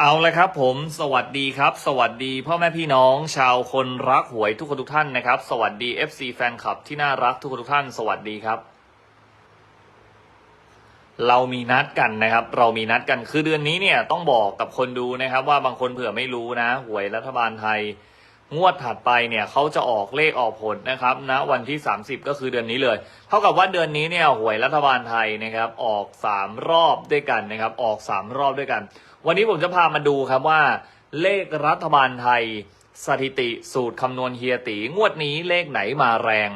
เอาละครับผมสวัสดีครับ สวัสดีพ่อแม่พี่น้อง ชาวคนรักหวยทุกคนทุกท่านนะครับ สวัสดี FC แฟนคลับที่น่ารักทุกคนทุกท่าน สวัสดีครับ เรามีนัดกันนะครับ เรามีนัดกันคือเดือนนี้เนี่ยต้องบอกกับคนดูนะครับ ว่าบางคนเผื่อไม่รู้นะ หวยรัฐบาลไทย งวดถัดไปเนี่ยเขาจะออกเลขออกผลนะครับณวันที่ 30 ก็คือเดือนนี้เลย เท่ากับว่าเดือนนี้เนี่ยหวยรัฐบาลไทยนะครับ ออก 3 รอบด้วยกันนะครับ ออก 3 รอบด้วยกัน วันนี้ผมจะพามาดูครับว่า เลขรัฐบาลไทย สถิติสูตรคำนวณเฮียตี งวดนี้เลขไหนมาแรง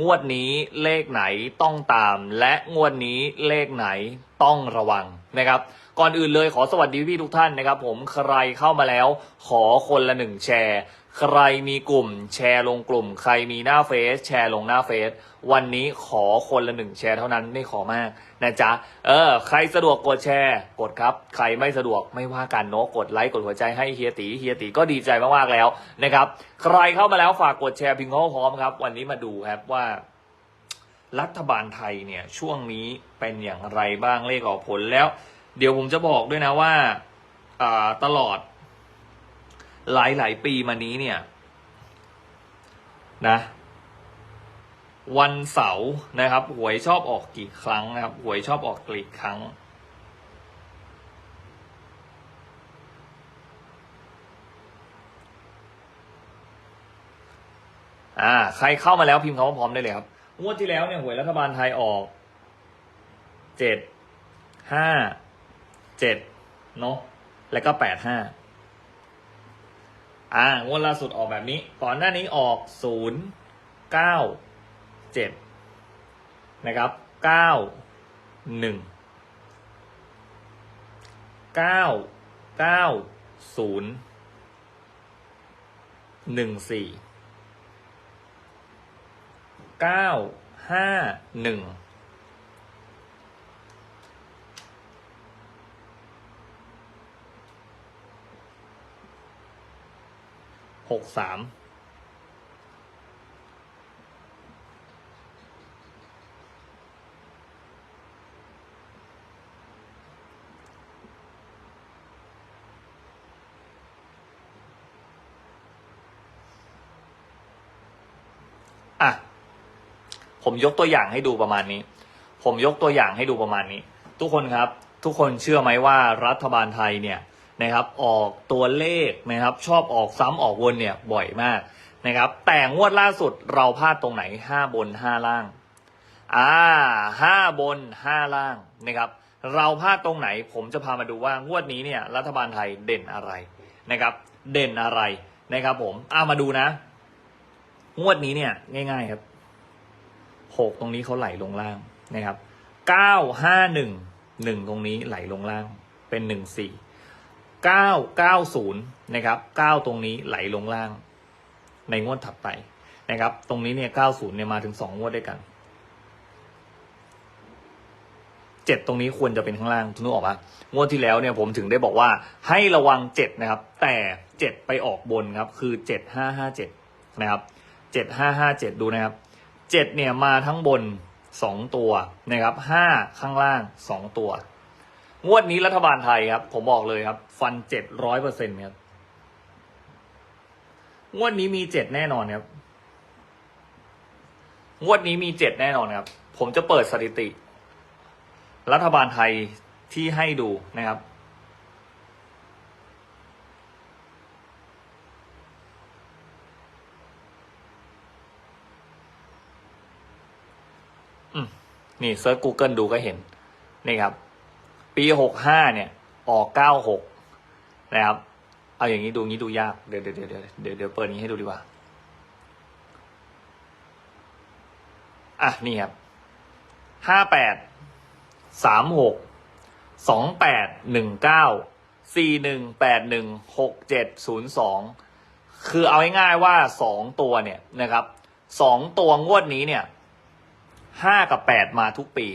งวดนี้เลขไหนต้องตาม และงวดนี้เลขไหนต้องระวังนะครับ ก่อนอื่นเลยขอสวัสดีพี่ทุกท่านนะครับ ผมใครเข้ามาแล้วขอคนละหนึ่งแชร์ ใครมีกลุ่มแชร์ลงกลุ่ม ใครมีหน้าเฟซแชร์ลงหน้าเฟซวันนี้ขอคนละหนึ่งแชร์เท่านั้นไม่ขอมากนะจ๊ะเออ ใครสะดวกกดแชร์กดครับ ใครไม่สะดวกไม่ว่ากันเนาะกดไลค์กดหัวใจให้เฮียตีเฮียตีก็ดีใจมากๆแล้วนะครับ ใครเข้ามาแล้วฝากกดแชร์พิงข้อพร้อมครับ วันนี้มาดูครับว่า รัฐบาลไทยเนี่ยช่วงนี้เป็นอย่างไรบ้างเลขออกผลแล้ว เดี๋ยวผมจะบอกด้วยนะว่าอ่าตลอด หลายหลายปีมานี้เนี่ย นะ วันเสาร์นะครับ หวยชอบออกกี่ครั้งนะครับ หวยชอบออกกี่ครั้ง อ่า ใครเข้ามาแล้วพิมพ์คำว่าพร้อมได้เลยครับงวดที่แล้วเนี่ยหวยรัฐบาลไทยออกเจ็ดห้าเจ็ดเนาะแล้วก็แปดห้า อ่างวดล่าสุดออกแบบนี้ ก่อนหน้านี้ออกศูนย์เก้าเจ็ดนะครับเก้าหนึ่งเก้าเก้าศูนย์หนึ่งสี่เก้าห้าหนึ่ง หกสามอะ ผมยกตัวอย่างให้ดูประมาณนี้ ผมยกตัวอย่างให้ดูประมาณนี้ ทุกคนครับ ทุกคนเชื่อไหมว่ารัฐบาลไทยเนี่ย นะครับออกตัวเลขนะครับชอบออกซ้ำออกวนเนี่ยบ่อยมากนะครับแต่งวดล่าสุดเราพลาดตรงไหนห้าบนห้าล่างอ่าห้าบนห้าล่างนะครับเราพลาดตรงไหนผมจะพามาดูว่างวดนี้เนี่ยรัฐบาลไทยเด่นอะไรนะครับเด่นอะไรนะครับผมอามาดูนะ งวดนี้เนี่ยง่าย ๆครับหกตรงนี้เขาไหลลงล่างนะครับเก้าห้าหนึ่งหนึ่งตรงนี้ไหลลงล่างเป็นหนึ่งสี่ เก้าเก้าศูนะครับเก้าตรงนี้ไหลลงล่าง ในงวดถัดไปนะครับ ตรงนี้เนี่ยเก้าศูนย์เนี่ยมาถึงสองวดด้วยกันเจ็ดตรงนี้ควรจะเป็นข้างล่างทุกนึกออกปะงวดที่แล้วเนี่ยผมถึงได้บอกว่าให้ระวังเจ็ดนะครับ แต่เจ็ดไปออกบนครับ คือเจ็ดห้าห้าเจ็ดนะครับเจ็ดห้าห้าเจ็ดดูนะครับเจ็ดเนี่ยมาทั้งบนสองตัวนะครับห้าข้างล่างสองตัว งวดนี้รัฐบาลไทยครับ ผมบอกเลยครับ ฟันเจ็ดร้อยเปอร์เซ็นต์ครับ งวดนี้มีเจ็ดแน่นอนครับ งวดนี้มีเจ็ดแน่นอนครับ ผมจะเปิดสถิติ รัฐบาลไทยที่ให้ดูนะครับ นี่เซิร์ช Google ดูก็เห็น นี่ครับ ปีหกห้าเนี่ย ออกเก้าหกนะครับ เอาอย่างนี้ดูงี้ดูยาก เดี๋ยวเดี๋ยวเดี๋ยวเดี๋ยวเดี๋ยวเปิดนี้ให้ดูดีกว่า อะ นี่ครับห้าแปดสามหกสองแปดหนึ่งเก้าสี่หนึ่งแปดหนึ่งหกเจ็ดศูนย์สองคือเอาง่ายๆว่าสองตัวเนี่ยนะครับสองตัวงวดนี้เนี่ยห้ากับแปดมาทุกปี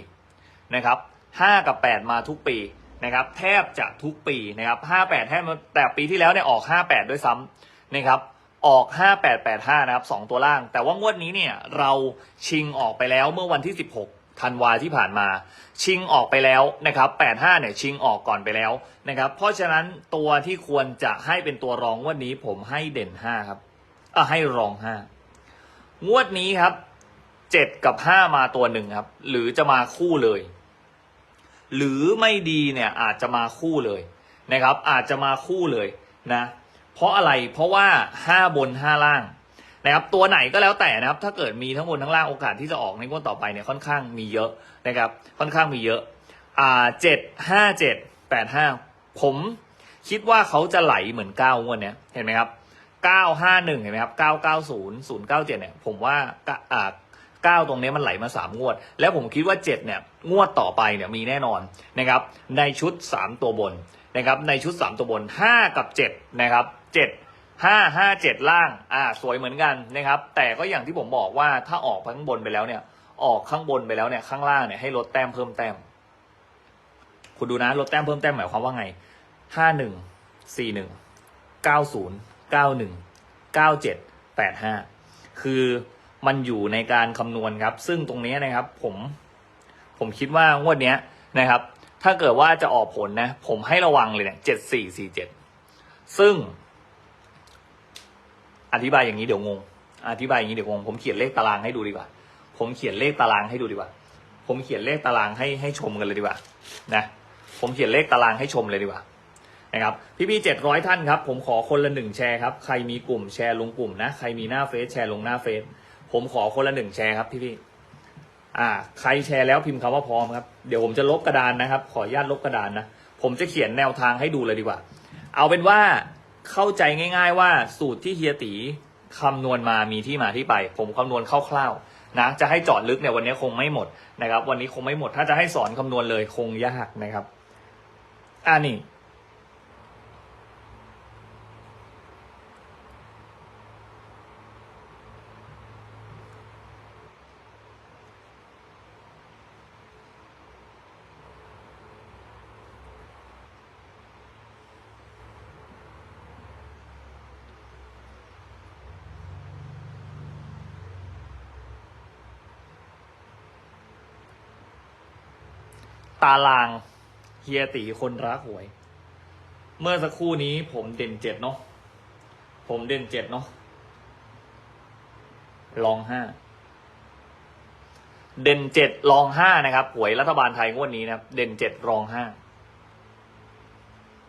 นะครับ ห้ากับแปดมาทุกปีนะครับแทบจะทุกปีนะครับห้าแปดแทบแต่ปีที่แล้วเนี่ยออกห้าแปดด้วยซ้ำนะครับออกห้าแปดแปดห้านะครับสองตัวล่าง แต่ว่างวดนี้เนี่ยเราชิงออกไปแล้วเมื่อวันที่สิบหกธันวาที่ผ่านมา ชิงออกไปแล้วนะครับ85เนี่ยชิงออกก่อนไปแล้วนะครับเพราะฉะนั้นตัวที่ควรจะให้เป็นตัวรองงวันนี้ผมให้เด่น 5 ครับเออให้รอง 5 งวดนี้ครับ 7 กับ 5 มาตัวหนึ่งครับ หรือจะมาคู่เลย หรือไม่ดีเนี่ยอาจจะมาคู่เลยนะครับ อาจจะมาคู่เลยนะ เพราะอะไรเพราะว่า 5 บน 5 ล่างนะครับตัวไหนก็แล้วแต่นะครับ ถ้าเกิดมีทั้งบนทั้งล่างโอกาสที่จะออกในงวดต่อไปเนี่ยค่อนข้างมีเยอะนะครับ ค่อนข้างมีเยอะอ่าเจ็ดห้าเจ็ดแปดห้าผมคิดว่าเขาจะไหลเหมือนเก้างวดเนี้ยเห็นไหมครับเก้าห้าหนึ่งเห็นไหมครับเก้าเก้าศูนย์ศูนย์เก้าเจ็ดเนี่ยผมว่าก็อ่า เก้าตรงนี้มันไหลมาสามงวด แล้วผมคิดว่าเจ็ดเนี่ยงวดต่อไปเนี่ยมีแน่นอนนะครับในชุดสามตัวบนนะครับในชุดสามตัวบนห้ากับเจ็ดนะครับเจ็ดห้าห้าเจ็ดล่างอ่าสวยเหมือนกันนะครับ แต่ก็อย่างที่ผมบอกว่าถ้าออกข้างบนไปแล้วเนี่ยออกข้างบนไปแล้วเนี่ยข้างล่างเนี่ยให้ลดแต้มเพิ่มแต้ม คุณดูนะลดแต้มเพิ่มแต้มหมายความว่าไงห้าหนึ่งสี่หนึ่งเก้าศูนย์เก้าหนึ่งเก้าเจ็ดแปดห้าคือ มันอยู่ในการคำนวณครับ ซึ่งตรงนี้นะครับผมผมคิดว่างวดนี้นะครับ ถ้าเกิดว่าจะออกผลนะ ผมให้ระวังเลยเนี่ยเจ็ดสี่สี่เจ็ดซึ่ง อธิบายอย่างนี้เดี๋ยวงง อธิบายอย่างนี้เดี๋ยวงง ผมเขียนเลขตารางให้ดูดีกว่า ผมเขียนเลขตารางให้ดูดีกว่า ผมเขียนเลขตารางให้ให้ชมกันเลยดีกว่า นะ ผมเขียนเลขตารางให้ชมเลยดีกว่านะครับพี่พี่เจ็ดร้อยท่านครับ ผมขอคนละหนึ่งแชร์ครับ ใครมีกลุ่มแชร์ลงกลุ่มนะ ใครมีหน้าเฟซแชร์ลงหน้าเฟซ ผมขอคนละหนึ่งแชร์ครับพี่พี่อ่า ใครแชร์แล้วพิมพ์คำว่าพร้อมครับ เดี๋ยวผมจะลบกระดานนะครับ ขออนุญาตลบกระดานนะ ผมจะเขียนแนวทางให้ดูเลยดีกว่า เอาเป็นว่าเข้าใจง่าย ๆ ว่าสูตรที่เฮียตีคำนวณมามีที่มาที่ไป ผมคำนวณคร่าวๆนะ จะให้เจาะลึกเนี่ยวันนี้คงไม่หมดนะครับ วันนี้คงไม่หมด ถ้าจะให้สอนคำนวณเลยคงยากนะครับ อ่านี่ ตารางเฮียตีคนรักหวย เมื่อสักครู่นี้ผมเด่นเจ็ดเนาะผมเด่นเจ็ดเนาะลองห้าเด่นเจ็ดลองห้านะครับหวยรัฐบาลไทยงวดนี้นะครับ เด่นเจ็ดรองห้า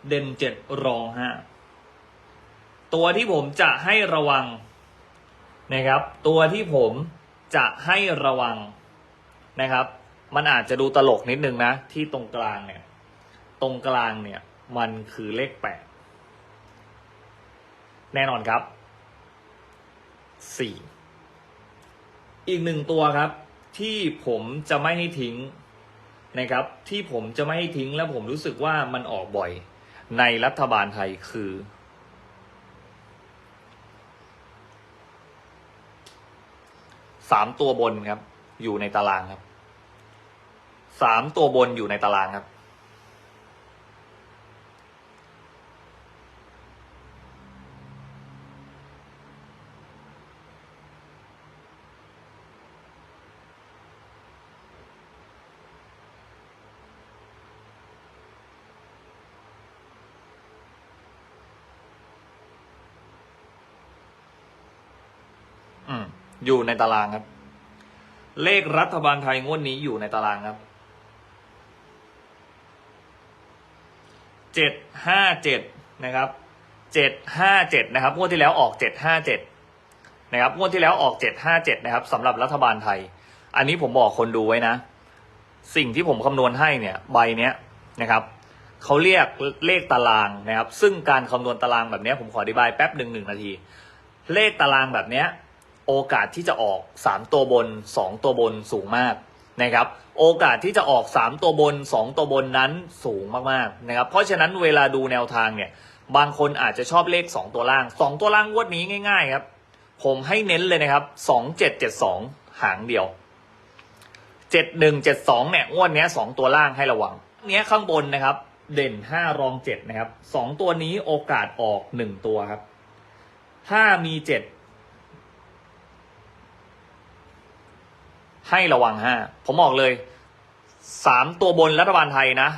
เด่นเจ็ดรองห้าตัวที่ผมจะให้ระวังนะครับ ตัวที่ผมจะให้ระวังนะครับ มันอาจจะดูตลกนิดนึงนะ ที่ตรงกลางเนี่ย ตรงกลางเนี่ย มันคือเลขแปดแน่นอนครับสี่อีกหนึ่งตัวครับ ที่ผมจะไม่ให้ทิ้งนะครับ ที่ผมจะไม่ให้ทิ้งแล้วผมรู้สึกว่ามันออกบ่อย ในรัฐบาลไทยคือสามตัวบนครับ อยู่ในตารางครับ สามตัวบนอยู่ในตารางครับ อืม อยู่ในตารางครับ เลขรัฐบาลไทยงวดนี้อยู่ในตารางครับ เจ็ดห้าเจ็ดนะครับเจ็ดห้าเจ็ดนะครับงวดที่แล้วออกเจ็ดห้าเจ็ดนะครับงวดที่แล้วออกเจ็ดห้าเจ็ดนะครับสำหรับรัฐบาลไทย อันนี้ผมบอกคนดูไว้นะ สิ่งที่ผมคำนวณให้เนี่ยใบเนี้ยนะครับเขาเรียกเลขตารางนะครับ ซึ่งการคำนวณตารางแบบนี้ผมขออธิบายแป๊บหนึ่งหนึ่งนาที เลขตารางแบบเนี้ยโอกาสที่จะออก 3 ตัวบน 2 ตัวบนสูงมาก นะครับโอกาสที่จะออก 3 ตัวบน 2 ตัวบนนั้นสูงมากๆนะครับเพราะฉะนั้นเวลาดูแนวทางเนี่ยบางคนอาจจะชอบเลข 2 ตัวล่าง 2 ตัวล่างวดนี้ง่ายๆครับผมให้เน้นเลยนะครับ 2772 หางเดียว 7172เนี่ยงวดนี้2ตัวล่างให้ระวังเนี้ยข้างบนนะครับเด่น 5 รอง 7 นะครับ 2 ตัวนี้โอกาสออก 1 ตัวครับ ถ้ามี 7 ให้ระวังห้าผมบอกเลยสามตัวบนรัฐบาลไทยนะ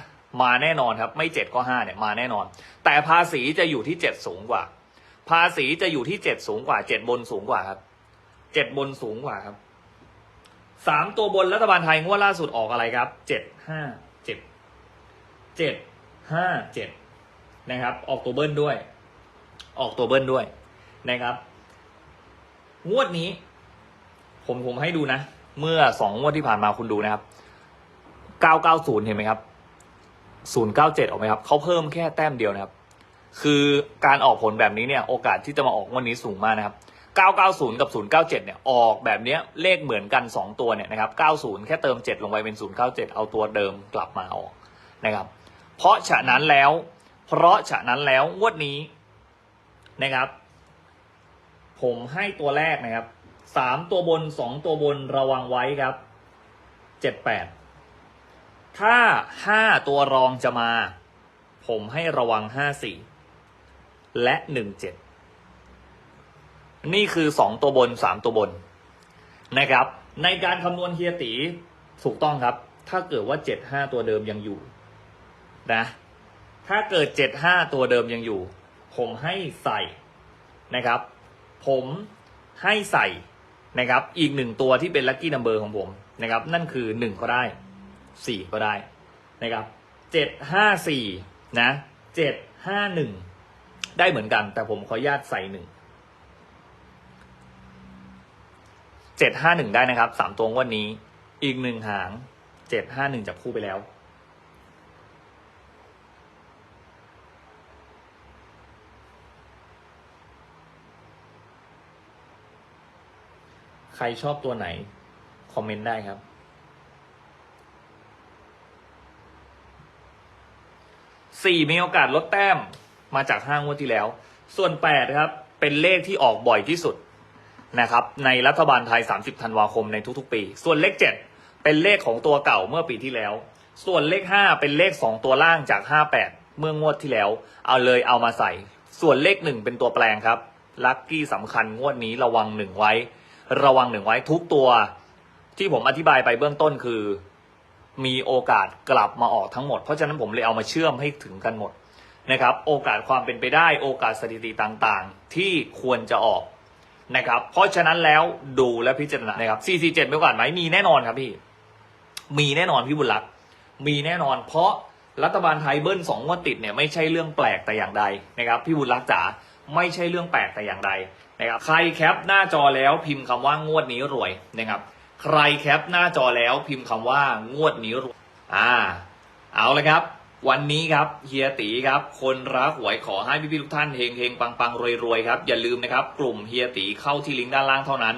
มาแน่นอนครับ ไม่เจ็ดก็ห้าเนี่ยมาแน่นอน แต่ภาษีจะอยู่ที่เจ็ดสูงกว่า ภาษีจะอยู่ที่เจ็ดสูงกว่าเจ็ดบนสูงกว่าครับเจ็ดบนสูงกว่าครับสามตัวบนรัฐบาลไทยงวดล่าสุดออกอะไรครับเจ็ดห้าเจ็ดเจ็ดห้าเจ็ดนะครับ ออกตัวเบิ้ลด้วย ออกตัวเบิ้ลด้วยนะครับ งวดนี้ ผมผมให้ดูนะ เมื่อสองงวดที่ผ่านมาคุณดูนะครับ 990 เห็นไหมครับ 097 ออกไหมครับ เขาเพิ่มแค่แต้มเดียวนะครับ คือการออกผลแบบนี้เนี่ย โอกาสที่จะมาออกงวันนี้สูงมากนะครับ 990 กับ 097 เนี่ย ออกแบบนี้เลขเหมือนกัน 2 ตัวเนี่ยนะครับ 90 แค่เติม 7 ลงไปเป็น 097 เอาตัวเดิมกลับมาออกนะครับ เพราะฉะนั้นแล้ว เพราะฉะนั้นแล้วงวดนี้นะครับ ผมให้ตัวแรกนะครับ สามตัวบนสองตัวบนระวังไว้ครับเจ็ดแปดถ้าห้าตัวรองจะมา ผมให้ระวังห้าสี่และหนึ่งเจ็ดนี่คือสองตัวบนสามตัวบนนะครับ ในการคำนวณเฮียตีถูกต้องครับ ถ้าเกิดว่าเจ็ดห้าตัวเดิมยังอยู่นะถ้าเกิดเจ็ดห้าตัวเดิมยังอยู่ ผมให้ใส่นะครับ ผมให้ใส่ นะครับ อีกหนึ่งตัวที่เป็นลัคกี้นัมเบอร์ของผมนะครับ นั่นคือหนึ่งก็ได้สี่ก็ได้นะครับเจ็ดห้าสี่นะเจ็ดห้าหนึ่งได้เหมือนกัน แต่ผมขออนุญาตใส่หนึ่งเจ็ดห้าหนึ่งได้นะครับสามตัววันนี้ อีกหนึ่งหางเจ็ดห้าหนึ่งจับคู่ไปแล้ว ใครชอบตัวไหน คอมเมนต์ได้ครับ สี่มีโอกาสลดแต้มมาจากห้างงวดที่แล้ว ส่วนแปดครับ เป็นเลขที่ออกบ่อยที่สุดนะครับ ในรัฐบาลไทย 30 ธันวาคมในทุกๆ ปี ส่วนเลข7เป็นเลขของตัวเก่าเมื่อปีที่แล้ว ส่วนเลข5เป็นเลข2ตัวล่างจาก58เมื่องวดที่แล้ว เอาเลยเอามาใส่ ส่วนเลข1เป็นตัวแปลงครับลัคกี้สำคัญงวดนี้ระวังหนึ่งไว้ ระวังหนึ่งไว้ทุกตัวที่ผมอธิบายไปเบื้องต้นคือ มีโอกาสกลับมาออกทั้งหมด เพราะฉะนั้นผมเลยเอามาเชื่อมให้ถึงกันหมดนะครับ โอกาสความเป็นไปได้ โอกาสสถิติต่างๆ ที่ควรจะออกนะครับ เพราะฉะนั้นแล้วดูและพิจารณานะครับ 447มีโอกาสไหมมีแน่นอนครับพี่ มีแน่นอนพี่บุญรักษ์มีแน่นอน เพราะรัฐบาลไทยเบิ้ลสองงวดติดเนี่ยไม่ใช่เรื่องแปลกแต่อย่างใดนะครับ พี่บุญรักษ์จ๋าไม่ใช่เรื่องแปลกแต่อย่างใด นะครับใครแคปหน้าจอแล้วพิมพ์คำว่างวดนี้รวยนะครับ ใครแคปหน้าจอแล้วพิมพ์คำว่างวดนี้รวยอ่า เอาเลยครับ วันนี้ครับเฮียตีครับ คนรักหวยขอให้พี่ๆทุกท่านเฮงเฮงปังปังรวยรวยครับ อย่าลืมนะครับ กลุ่มเฮียตีเข้าที่ลิงก์ด้านล่างเท่านั้น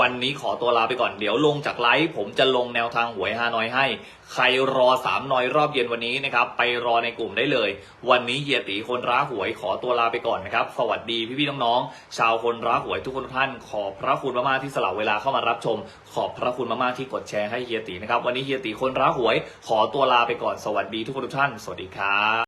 วันนี้ขอตัวลาไปก่อนเดี๋ยวลงจากไลฟ์ผมจะลงแนวทางหวยฮานอยให้ ใครรอสามนอยรอบเย็นวันนี้นะครับไปรอในกลุ่มได้เลย วันนี้เฮียตีคนรักหวยขอตัวลาไปก่อนนะครับสวัสดีพี่ๆน้องๆชาวคนรักหวยทุกคนทุกท่าน ขอบพระคุณมากๆที่สละเวลาเข้ามารับชม ขอบพระคุณมากๆที่กดแชร์ให้เฮียตีนะครับวันนี้เฮียตีคนรักหวย ขอตัวลาไปก่อนสวัสดีทุกคนทุกท่านสวัสดีครับ